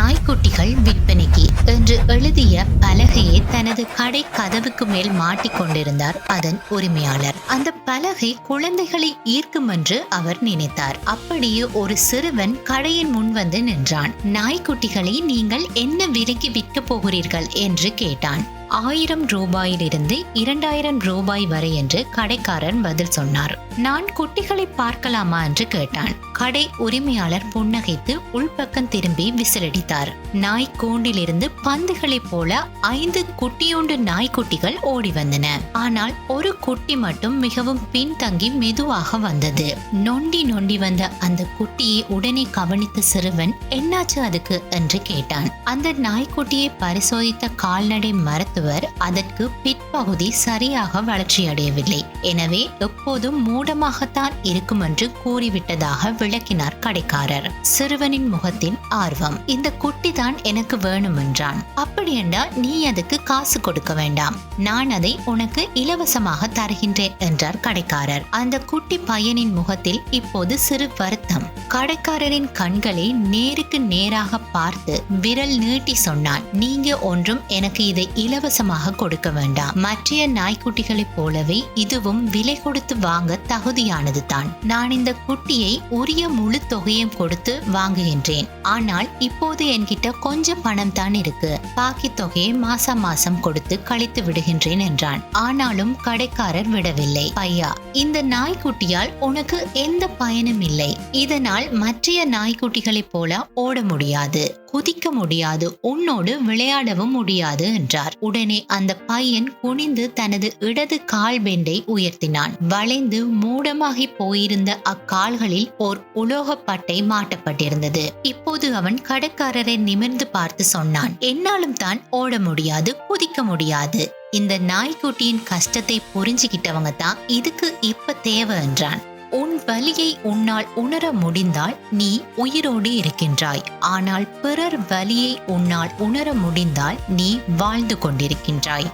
நாய்க்குட்டிகள் விற்பனைக்கு என்று எழுதிய பலகையை தனது கடை கதவுக்கு மேல் மாட்டிக்கொண்டிருந்தார் அதன் உரிமையாளர். அந்த பலகை குழந்தைகளை ஈர்க்கும் என்று அவர் நினைத்தார். அப்படியே ஒரு சிறுவன் கடையின் முன் வந்து நின்றான். நாய்க்குட்டிகளை நீங்கள் என்ன விலைக்கு விற்க போகிறீர்கள்? என்று கேட்டான். ஆயிரம் ரூபாயிலிருந்து இரண்டாயிரம் ரூபாய் வரை என்று கடைக்காரன் பதில் சொன்னார். நான் குட்டிகளை பார்க்கலாமா? என்று கேட்டான். கடை உரிமையாளர் புன்னகைத்து உள்பக்கம் திரும்பி விசிலடித்தார். நாய் கூண்டிலிருந்து பந்துகளைப் போல ஐந்து குட்டியோண்டு நாய்க்குட்டிகள் ஓடி வந்தன. ஆனால் ஒரு குட்டி மட்டும் மிகவும் பின்தங்கி மெதுவாக வந்தது. நொண்டி நொண்டி வந்த அந்த குட்டியை உடனே கவனித்த சிறுவன் என்னாச்சு அதுக்கு? என்று கேட்டான். அந்த நாய்க்குட்டியை பரிசோதித்த கால்நடை மரத்து மருத்துவர் அதற்கு பிற்பகுதி சரியாக வளர்ச்சியடையவில்லை. எனவே எப்போதும் மூடமாகத்தான் இருக்கும் என்று கூறிவிட்டதாக விளக்கினார் கடைக்காரர். சிறுவனின் முகத்தின் ஆர்வம் இந்த குட்டி தான் எனக்கு வேணும் என்றான் அப்படியென்றா நீ அதுக்கு காசு கொடுக்க வேண்டாம். நான் அதை உனக்கு இலவசமாக தருகின்றேன் என்றார் கடைக்காரர். அந்த குட்டி பையனின் முகத்தில் இப்போது சிறு வருத்தம். கடைக்காரரின் கண்களை நேருக்கு நேராக பார்த்து விரல் நீட்டி சொன்னான் நீங்க ஒன்றும் எனக்கு இதை இலவசமாக கொடுக்க வேண்டாம். மற்றைய நாய்க்குட்டிகளைப் போலவே இதுவும் விலை கொடுத்து வாங்க தகுதியானது தான். நான் இந்த குட்டியை உரிய முழு தொகையும் கொடுத்து வாங்குகின்றேன். ஆனால் இப்போது என்கிட்ட கொஞ்சம் பணம் தான் இருக்கு. பாக்கி தொகையை மாசம் மாசம் கொடுத்து கழித்து விடுகின்றேன் என்றான். ஆனாலும் கடைக்காரர் விடவில்லை. பையா இந்த நாய்க்குட்டியால் உனக்கு எந்த பயனும் இல்லை. இதனால் மற்றைய நாய்க்குட்டிகளைப் போல ஓட முடியாது குதிக்க முடியாது உன்னோடு விளையாடவும் முடியாது என்றார். உடனே அந்த பையன் குனிந்து தனது இடது கால் பெண்டை உயர்த்தினான். வளைந்து மூடமாகி போயிருந்த அக்கால்களில் ஓர் உலோகப் பட்டை மாட்டப்பட்டிருந்தது. இப்போது அவன் கடைக்காரரை நிமிர்ந்து பார்த்து சொன்னான் என்னாலும் தான் ஓட முடியாது குதிக்க முடியாது. இந்த நாய்க்குட்டியின் கஷ்டத்தை புரிஞ்சுகிட்டவங்க தான் இதுக்கு இப்ப தேவை என்றான். உன் வலியை உன்னால் உணர முடிந்தால் நீ உயிரோடு இருக்கின்றாய். ஆனால் பிறர் வலியை உன்னால் உணர முடிந்தால் நீ வாழ்ந்து கொண்டிருக்கின்றாய்.